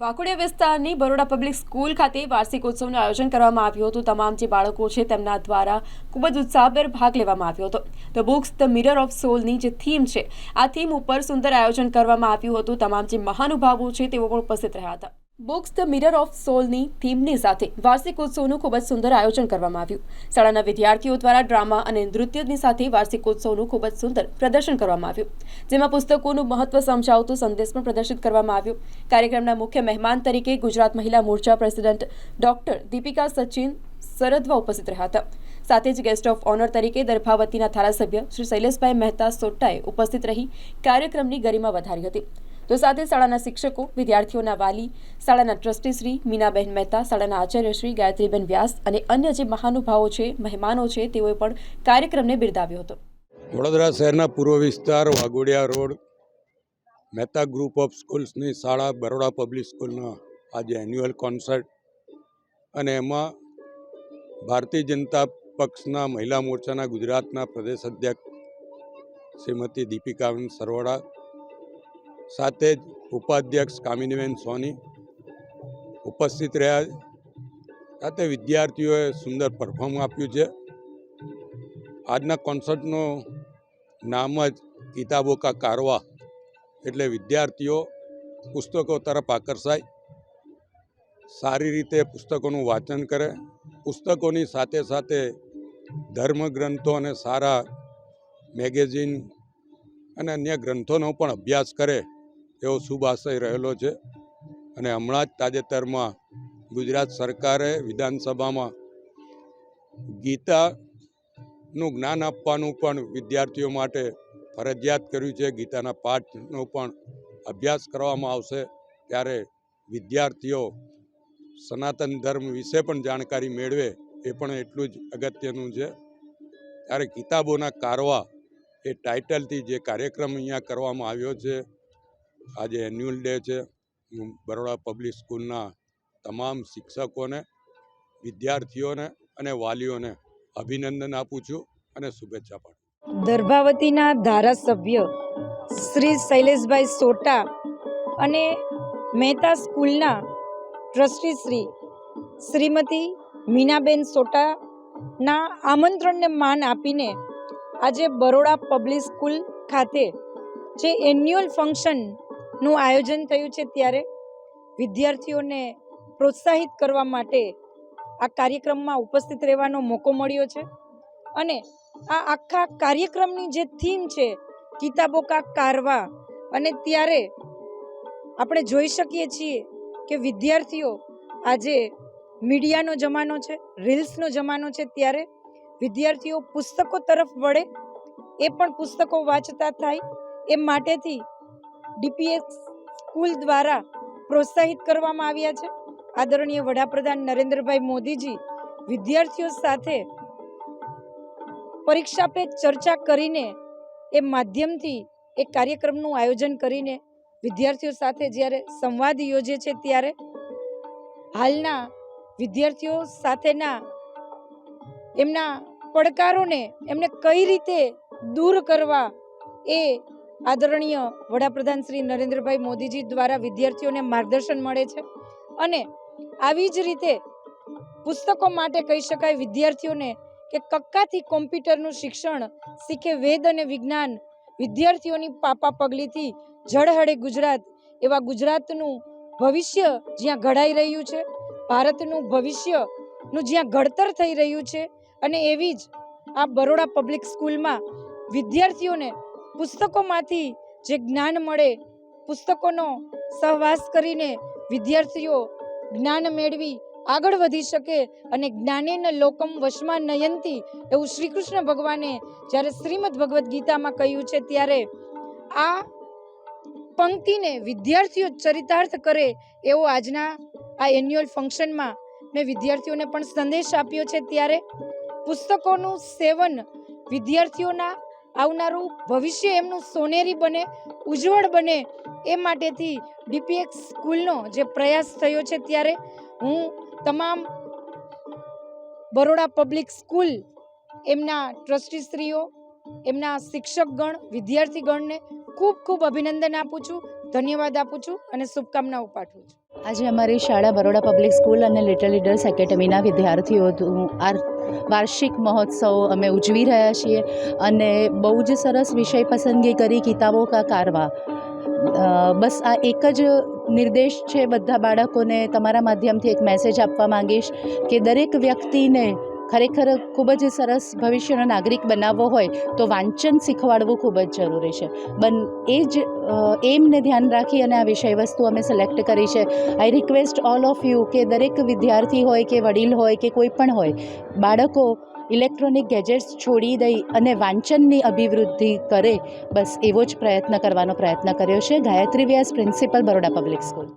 વાઘોડિયા વિસ્તારની Baroda public school ખાતે વાર્ષિક ઉત્સવનું આયોજન કરવામાં આવ્યું હતું. તમામ જે બાળકો છે તેમના દ્વારા ખૂબ જ ઉત્સાહભેર ભાગ લેવામાં આવ્યો હતો. The books the mirror of સોલની જે થીમ છે, આ થીમ ઉપર સુંદર આયોજન કરવામાં આવ્યું હતું. તમામ જે મહાનુભાવો છે તેઓ પણ ઉપસ્થિત રહ્યા હતા. બુક્સ ધ મિરર ઓફ સોલની થીમની સાથે વાર્ષિક ઉત્સવનું ખૂબ જ સુંદર આયોજન કરવામાં આવ્યું. શાળાના વિદ્યાર્થીઓ દ્વારા ડ્રામા અને નૃત્યની સાથે વાર્ષિક ઉત્સવનું ખૂબ જ સુંદર પ્રદર્શન કરવામાં આવ્યું. જેમાં પુસ્તકોનું મહત્વ સમજાવતો સંદેશ પણ પ્રદર્શિત કરવામાં આવ્યો. કાર્યક્રમના મુખ્ય મહેમાન તરીકે ગુજરાત મહિલા મોરચા પ્રેસિડેન્ટ ડોક્ટર દીપિકા સચિન સરદવા ઉપસ્થિત રહ્યા હતા. સાથે જ ગેસ્ટ ઓફ ઓનર તરીકે દર્ભાવતીના ધારાસભ્ય શ્રી શૈલેષભાઈ મહેતા સોટ્ટાએ ઉપસ્થિત રહી કાર્યક્રમની ગરિમા વધારી હતી. તો સાથે શાળાના શિક્ષકો, વિદ્યાર્થીઓના વાલી, શાળાના ટ્રસ્ટી શ્રી મીનાબહેન મહેતા, શાળાના આચાર્ય શ્રી ગાયત્રીબેન વ્યાસ અને અન્ય જે મહાનુભાવો છે, મહેમાનો છે, તેઓએ પણ કાર્યક્રમને બિરદાવ્યો હતો. વડોદરા શહેરના પૂર્વ વિસ્તાર Waghodia road, Mehta group of સ્કૂલ્સની શાળા, બરોડા પબ્લિક સ્કૂલના આજે એન્યુઅલ કોન્સર્ટ અને એમાં ભારતીય જનતા પક્ષના મહિલા મોરચાના ગુજરાતના પ્રદેશ અધ્યક્ષ શ્રીમતી દીપિકાબેન સરવડા સાથે જ ઉપાધ્યક્ષ કામિનીબેન સોની ઉપસ્થિત રહ્યા સાથે વિદ્યાર્થીઓએ સુંદર પરફોર્મ આપ્યું છે. આજના કોન્સર્ટનું નામ જ કિતાબો કા કારવા એટલે વિદ્યાર્થીઓ પુસ્તકો તરફ આકર્ષાય. સારી રીતે પુસ્તકોનું વાંચન કરે. પુસ્તકોની સાથે સાથે ધર્મગ્રંથો અને સારા મેગેઝિન અને અન્ય ગ્રંથોનો પણ અભ્યાસ કરે. એવો શુભ આશય રહેલો છે. અને હમણાં જ તાજેતરમાં ગુજરાત સરકારે વિધાનસભામાં ગીતાનું જ્ઞાન આપવાનું પણ વિદ્યાર્થીઓ માટે ફરજિયાત કર્યું છે. ગીતાના પાઠનો પણ અભ્યાસ કરવામાં આવશે. ત્યારે વિદ્યાર્થીઓ સનાતન ધર્મ વિશે પણ જાણકારી મેળવે એ પણ એટલું જ અગત્યનું છે. ત્યારે કિતાબોના કારવા એ ટાઇટલથી જે કાર્યક્રમ અહીંયા કરવામાં આવ્યો છે આજે એન્યુઅલ ડે છે. હું બરોડા પબ્લિક સ્કૂલના તમામ શિક્ષકોને, વિદ્યાર્થીઓને અને વાલીઓને અભિનંદન આપું છું અને શુભેચ્છા પાઠવું દર્ભાવતીના ધારાસભ્ય શ્રી શૈલેષભાઈ સોટા અને મહેતા સ્કૂલના ટ્રસ્ટી શ્રી શ્રીમતી મીનાબેન સોટાના આમંત્રણને માન આપીને આજે બરોડા પબ્લિક સ્કૂલ ખાતે જે એન્યુઅલ ફંક્શનનું આયોજન થયું છે ત્યારે વિદ્યાર્થીઓને પ્રોત્સાહિત કરવા માટે આ કાર્યક્રમમાં ઉપસ્થિત રહેવાનો મોકો મળ્યો છે. અને આ આખા કાર્યક્રમની જે થીમ છે, કિતાબો કા કારવા, અને ત્યારે આપણે જોઈ શકીએ છીએ કે વિદ્યાર્થીઓ આજે મીડિયાનો જમાનો છે રીલ્સનો જમાનો છે ત્યારે વિદ્યાર્થીઓ પુસ્તકો તરફ વળે, એ પણ પુસ્તકો વાંચતા થાય, એ માટેથી ડીપીએસ સ્કૂલ દ્વારા પ્રોત્સાહિત કરવામાં આવ્યા છે. આદરણીય વડાપ્રધાન નરેન્દ્રભાઈ મોદીજી વિદ્યાર્થીઓ સાથે પરીક્ષા પે ચર્ચા કરીને એ માધ્યમથી એ કાર્યક્રમનું આયોજન કરીને વિદ્યાર્થીઓ સાથે જ્યારે સંવાદ યોજે છે ત્યારે હાલના વિદ્યાર્થીઓ સાથેના એમના પડકારોને એમને કઈ રીતે દૂર કરવા એ આદરણીય વડાપ્રધાન શ્રી નરેન્દ્રભાઈ મોદીજી દ્વારા વિદ્યાર્થીઓને માર્ગદર્શન મળે છે અને આવી જ રીતે પુસ્તકો માટે કહી શકાય વિદ્યાર્થીઓને કે કક્કાથી કોમ્પ્યુટરનું શિક્ષણ શીખે વેદ અને વિજ્ઞાન. વિદ્યાર્થીઓની પાપા પગલીથી જળહળે ગુજરાત. એવા ગુજરાતનું ભવિષ્ય જ્યાં ઘડાઈ રહ્યું છે, ભારતનું ભવિષ્યનું જ્યાં ઘડતર થઈ રહ્યું છે અને એવી જ આ બરોડા પબ્લિક સ્કૂલમાં વિદ્યાર્થીઓને પુસ્તકોમાંથી જે જ્ઞાન મળે, પુસ્તકોનો સહવાસ કરીને વિદ્યાર્થીઓ જ્ઞાન મેળવી આગળ વધી શકે અને જ્ઞાનેન લોકમ વશમાં નયંતી એવું શ્રી કૃષ્ણ ભગવાને જ્યારે શ્રીમદ ભગવદ્ ગીતામાં કહ્યું છે ત્યારે આ પંક્તિને વિદ્યાર્થીઓ ચરિતાર્થ કરે એવો આજના આ એન્યુઅલ ફંક્શનમાં મેં વિદ્યાર્થીઓને પણ સંદેશ આપ્યો છે ત્યારે પુસ્તકોનું સેવન વિદ્યાર્થીઓના આવનારું ભવિષ્ય એમનું સોનેરી બને, ઉજ્જવળ બને એ માટેથી ડીપીએક્સ સ્કૂલનો જે પ્રયાસ થયો છે ત્યારે હું તમામ બરોડા પબ્લિક સ્કૂલ, એમના ટ્રસ્ટીશ્રીઓ, એમના શિક્ષકગણ, વિદ્યાર્થીગણને ખૂબ ખૂબ અભિનંદન આપું છું, ધન્યવાદ આપું છું અને શુભકામનાઓ પાઠવું છું. આજે અમારી શાળા બરોડા પબ્લિક સ્કૂલ અને લિટલ લીડર્સ એકેડમીના વિદ્યાર્થીઓ આ વાર્ષિક મહોત્સવ અમે ઉજવી રહ્યા છીએ અને બહુ જ સરસ વિષય પસંદગી કરી કિતાબો કા કારવા. બસ આ એક જ નિર્દેશ છે બધા બાળકોને તમારા માધ્યમથી એક મેસેજ આપવા માંગીશ કે દરેક વ્યક્તિને ખરેખર ખૂબ જ સરસ ભવિષ્યનો નાગરિક બનાવવો હોય તો વાંચન શીખવાડવું ખૂબ જ જરૂરી છે. બન, એ જ એમને ધ્યાન રાખી અને આ વિષય વસ્તુ અમે સિલેક્ટ કરી છે. I request all of you કે દરેક વિદ્યાર્થી હોય કે વડીલ હોય કે કોઈ પણ હોય, બાળકો ઇલેક્ટ્રોનિક ગેજેટ્સ છોડી દઈ અને વાંચનની અભિવૃદ્ધિ કરે, બસ એવો જ પ્રયત્ન કરવાનો પ્રયત્ન કર્યો છે. Gayatri Vyas principal Baroda public school.